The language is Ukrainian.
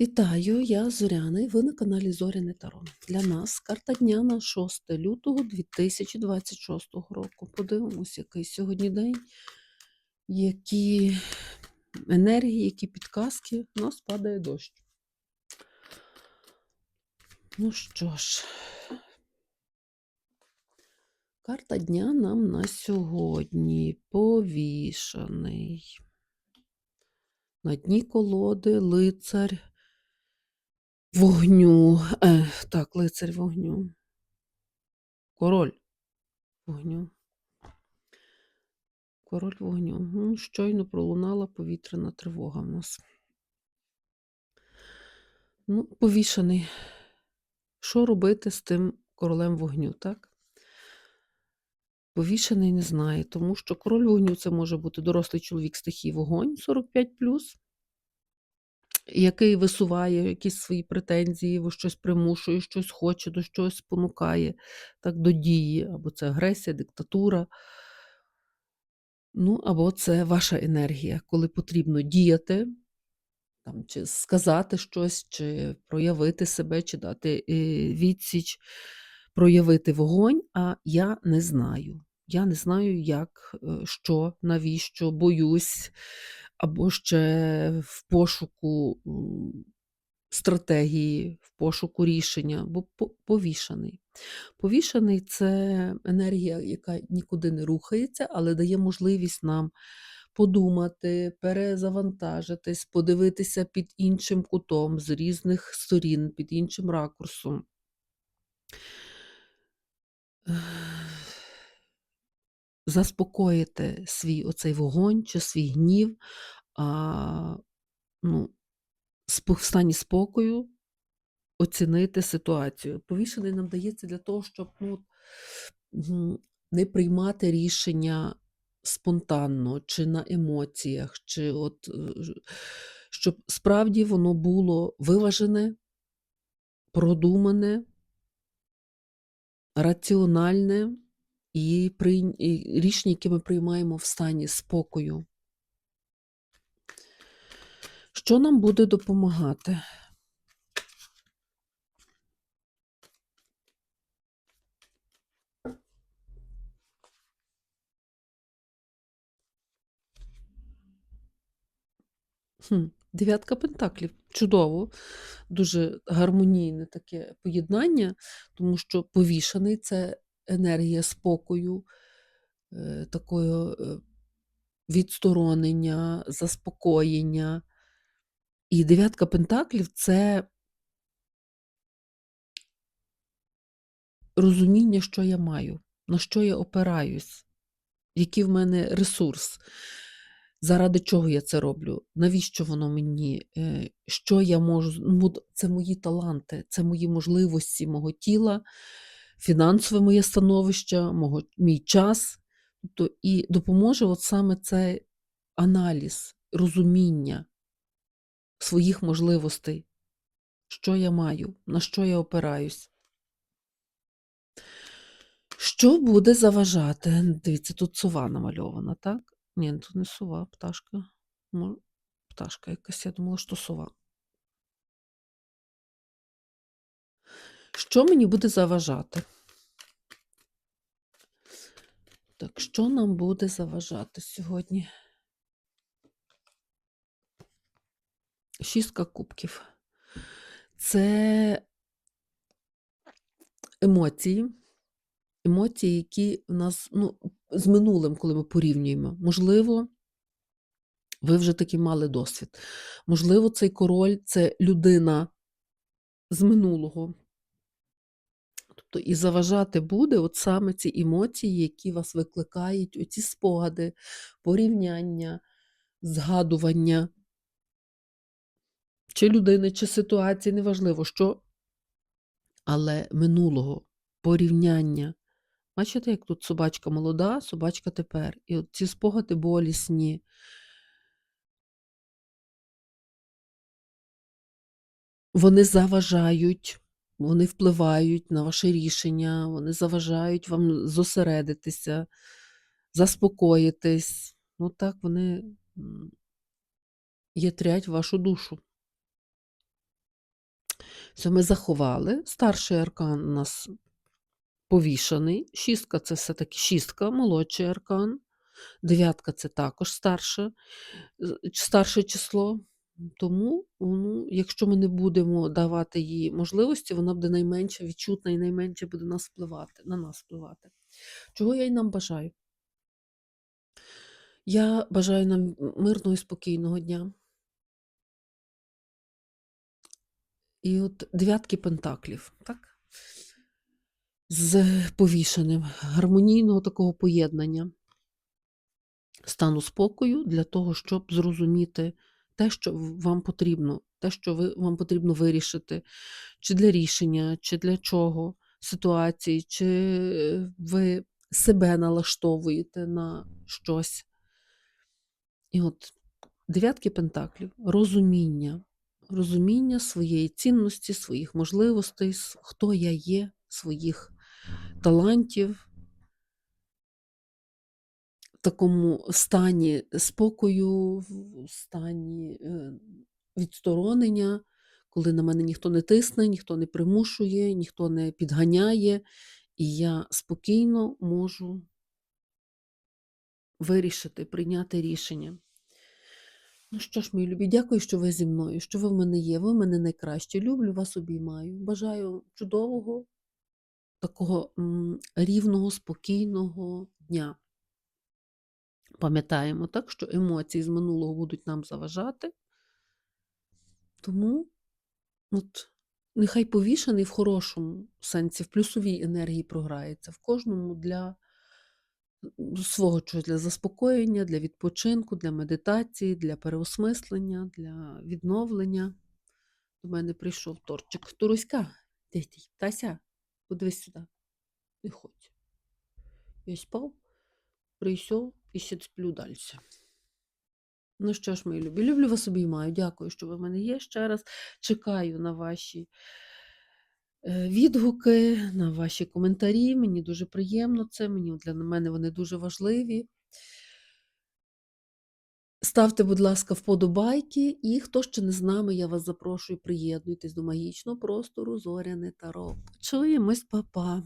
Вітаю, я Зоряна, і ви на каналі Зоряне Таро. Для нас карта дня на 6 лютого 2026 року. Подивимось, який сьогодні день, які енергії, які підказки. У нас падає дощ. Ну що ж, карта дня нам на сьогодні повішаний. На дні колоди лицар вогню. Е, так, лицар вогню. Король вогню. Король вогню. Щойно пролунала повітряна тривога в нас. Ну, повішаний. Що робити з тим королем вогню, так? Повішаний не знає, тому що король вогню це може бути дорослий чоловік стихії вогонь 45 який висуває якісь свої претензії, во щось примушує, щось хоче, до щось спонукає, так, до дії, або це агресія, диктатура. Ну, або це ваша енергія, коли потрібно діяти, там, чи сказати щось, чи проявити себе, чи дати е, відсіч, проявити вогонь, а я не знаю. Я не знаю, як, е, що, навіщо, боюсь, або ще в пошуку стратегії, в пошуку рішення, бо по- повішаний. Повішаний це енергія, яка нікуди не рухається, але дає можливість нам подумати, перезавантажитись, подивитися під іншим кутом, з різних сторін, під іншим ракурсом. Заспокоїти свій оцей вогонь чи свій гнів, а, ну, в стані спокою оцінити ситуацію. Повішений нам дається для того, щоб ну, не приймати рішення спонтанно, чи на емоціях, чи от, е, щоб справді воно було виважене, продумане, раціональне і, рішення, які ми приймаємо в стані спокою. Що нам буде допомагати? Дев'ятка пентаклів. Чудово, дуже гармонійне таке поєднання, тому що повішаний це енергія спокою, е, такого е, відсторонення, заспокоєння. І дев'ятка пентаклів це розуміння, що я маю, на що я опираюсь, який в мене ресурс, заради чого я це роблю, навіщо воно мені, е, що я можу. ну, Це мої таланти, це мої можливості мого тіла, фінансове моє становище, мого, мій час. Тобто, і допоможе от саме цей аналіз, розуміння своїх можливостей, що я маю, на що я опираюсь. Що буде заважати? Дивіться, тут сова намальована, так? Ні, тут не сова, пташка. Пташка якась, я думала, що сова. Що мені буде заважати? Так, що нам буде заважати сьогодні? Шістка кубків. Це емоції. Емоції, які в нас ну, з минулим, коли ми порівнюємо. Можливо, ви вже таки мали досвід. Можливо, цей король це людина з минулого. Тобто і заважати буде от саме ці емоції, які вас викликають, оці спогади, порівняння, згадування, чи людини, чи ситуації, неважливо що, але минулого порівняння. Бачите, як тут собачка молода, собачка тепер. І от ці спогади болісні. Вони заважають, вони впливають на ваше рішення, вони заважають вам зосередитися, заспокоїтись. Ну так вони ятрять вашу душу. Все, ми заховали. Старший аркан у нас повішаний. Шістка це все-таки шістка, молодший аркан. Дев'ятка це також старше, старше число. Тому, ну, якщо ми не будемо давати їй можливості, вона буде найменше відчутна і найменше буде нас впливати, на нас впливати. Чого я й нам бажаю? Я бажаю нам мирного і спокійного дня. І от дев'ятки пентаклів, так? З повішеним, гармонійного такого поєднання стану спокою для того, щоб зрозуміти те, що вам потрібно, те, що ви, вам потрібно вирішити, чи для рішення, чи для чого ситуації, чи е, ви себе налаштовуєте на щось. І от дев'ятки пентаклів, розуміння, розуміння своєї цінності, своїх можливостей, хто я є, своїх талантів, такому стані спокою, в стані е, відсторонення, коли на мене ніхто не тисне, ніхто не примушує, ніхто не підганяє, і я спокійно можу вирішити, прийняти рішення. Ну що ж, мої любі, дякую, що ви зі мною, що ви в мене є. Ви в мене найкраще. Люблю вас, обіймаю. Бажаю чудового, такого рівного, спокійного дня. Пам'ятаємо так, що емоції з минулого будуть нам заважати. Тому от, нехай повішений в хорошому сенсі, в плюсовій енергії програється, в кожному для свого чогось, для заспокоєння, для відпочинку, для медитації, для переосмислення, для відновлення. До мене прийшов торчик. Туруська? Тася, подивись сюди. Не ходь. Я спав, прийшов і ще сплю далі. Ну що ж, мої любі, люблю вас обіймаю. Дякую, що ви в мене є ще раз. Чекаю на ваші е, відгуки, на ваші коментарі. Мені дуже приємно це. Мені для мене вони дуже важливі. Ставте, будь ласка, вподобайки, і хто ще не з нами, я вас запрошую, приєднуйтесь до магічного простору Зоряне Таро. Почуємось, па-па!